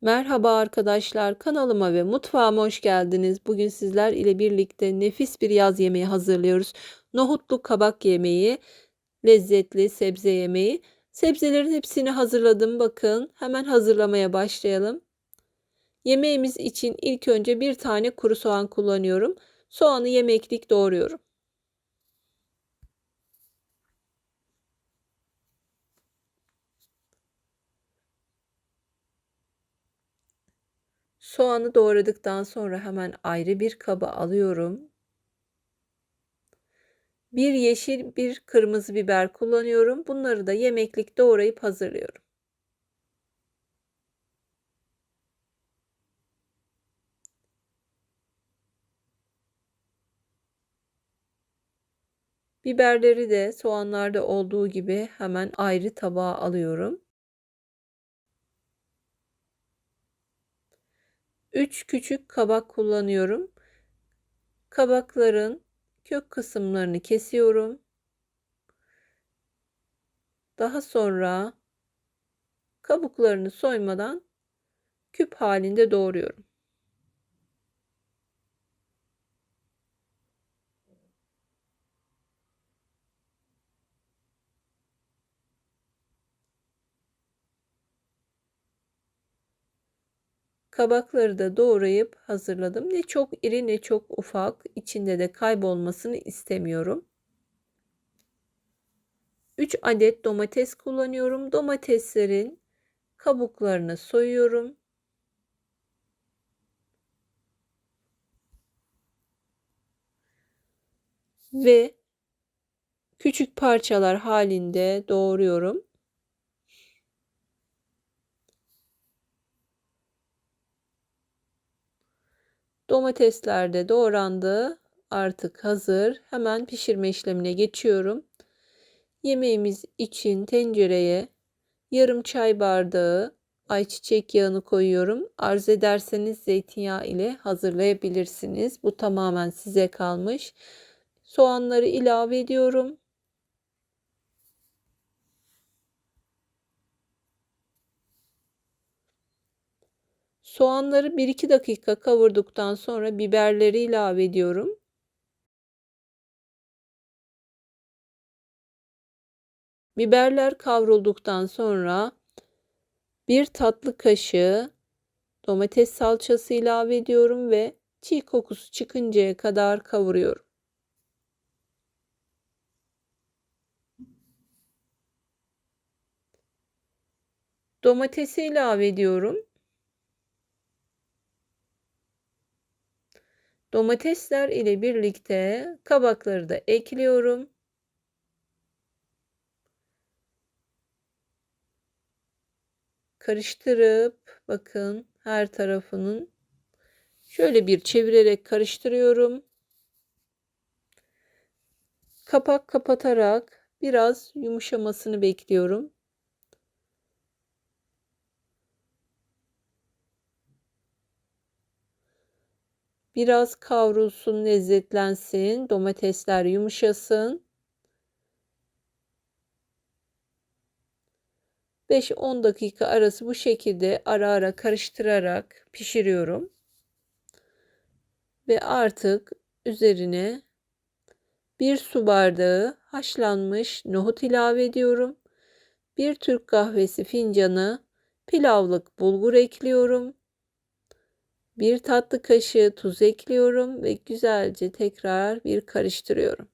Merhaba arkadaşlar, kanalıma ve mutfağıma hoş geldiniz. Bugün sizler ile birlikte nefis bir yaz yemeği hazırlıyoruz. Nohutlu kabak yemeği, lezzetli sebze yemeği. Sebzelerin hepsini hazırladım. Bakın, hemen hazırlamaya başlayalım. Yemeğimiz için ilk önce bir tane kuru soğan kullanıyorum. Soğanı yemeklik doğruyorum. Soğanı doğradıktan sonra hemen ayrı bir kaba alıyorum. Bir yeşil, bir kırmızı biber kullanıyorum. Bunları da yemeklik doğrayıp hazırlıyorum. Biberleri de soğanlarda olduğu gibi hemen ayrı tabağa alıyorum. 3 küçük kabak kullanıyorum. Kabakların kök kısımlarını kesiyorum. Daha sonra kabuklarını soymadan küp halinde doğruyorum. Kabakları da doğrayıp hazırladım. Ne çok iri ne çok ufak. İçinde de kaybolmasını istemiyorum. 3 adet domates kullanıyorum. Domateslerin kabuklarını soyuyorum. Ve küçük parçalar halinde doğruyorum. Domatesler de doğrandı. Artık hazır. Hemen pişirme işlemine geçiyorum. Yemeğimiz için tencereye yarım çay bardağı ayçiçek yağını koyuyorum. Arz ederseniz zeytinyağı ile hazırlayabilirsiniz. Bu tamamen size kalmış. Soğanları ilave ediyorum. Soğanları 1-2 dakika kavurduktan sonra biberleri ilave ediyorum. Biberler kavrulduktan sonra bir tatlı kaşığı domates salçası ilave ediyorum ve çiğ kokusu çıkıncaya kadar kavuruyorum. Domatesi ilave ediyorum. Domatesler ile birlikte kabakları da ekliyorum. Karıştırıp bakın her tarafının şöyle bir çevirerek karıştırıyorum. Kapak kapatarak biraz yumuşamasını bekliyorum. Biraz kavrulsun, lezzetlensin. Domatesler yumuşasın. 5-10 dakika arası bu şekilde ara ara karıştırarak pişiriyorum. Ve artık üzerine bir su bardağı haşlanmış nohut ilave ediyorum. Bir Türk kahvesi fincanı pilavlık bulgur ekliyorum. Bir tatlı kaşığı tuz ekliyorum ve güzelce tekrar bir karıştırıyorum.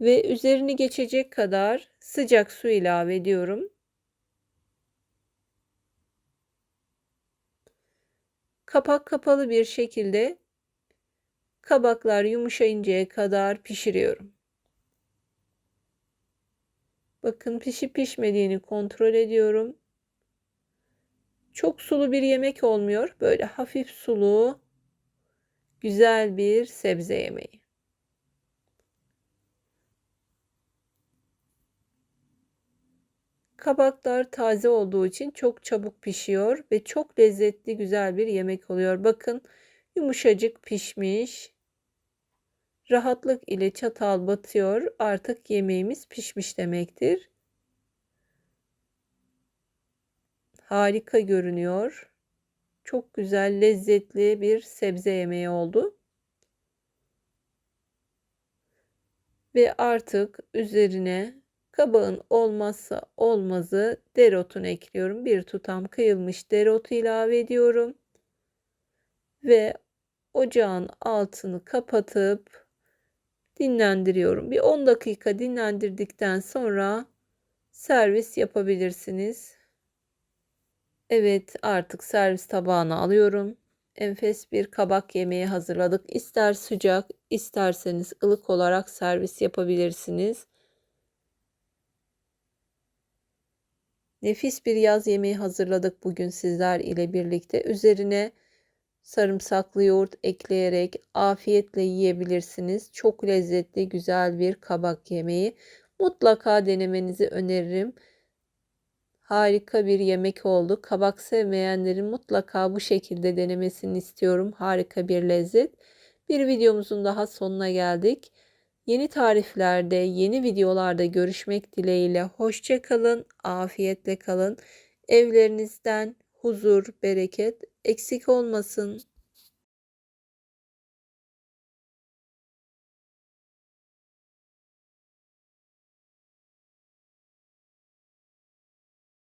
Ve üzerini geçecek kadar sıcak su ilave ediyorum. Kapak kapalı bir şekilde kabaklar yumuşayıncaya kadar pişiriyorum. Bakın pişip pişmediğini kontrol ediyorum. Çok sulu bir yemek olmuyor. Böyle hafif sulu güzel bir sebze yemeği. Kabaklar taze olduğu için çok çabuk pişiyor ve çok lezzetli güzel bir yemek oluyor. Bakın yumuşacık pişmiş. Rahatlık ile çatal batıyor. Artık yemeğimiz pişmiş demektir. harika görünüyor. Çok güzel, lezzetli bir sebze yemeği oldu. Ve artık üzerine kabağın olmazsa olmazı dereotunu ekliyorum. Bir tutam kıyılmış dereotu ilave ediyorum. Ve ocağın altını kapatıp dinlendiriyorum. Bir 10 dakika dinlendirdikten sonra servis yapabilirsiniz. Evet artık servis tabağına alıyorum. Enfes bir kabak yemeği hazırladık. İster sıcak isterseniz ılık olarak servis yapabilirsiniz. Nefis bir yaz yemeği hazırladık bugün sizler ile birlikte. Üzerine sarımsaklı yoğurt ekleyerek afiyetle yiyebilirsiniz. Çok lezzetli, güzel bir kabak yemeği. Mutlaka denemenizi öneririm. Harika bir yemek oldu. Kabak sevmeyenlerin mutlaka bu şekilde denemesini istiyorum. Harika bir lezzet. Bir videomuzun daha sonuna geldik. Yeni tariflerde, yeni videolarda görüşmek dileğiyle. Hoşça kalın, afiyetle kalın. Evlerinizden huzur, bereket eksik olmasın.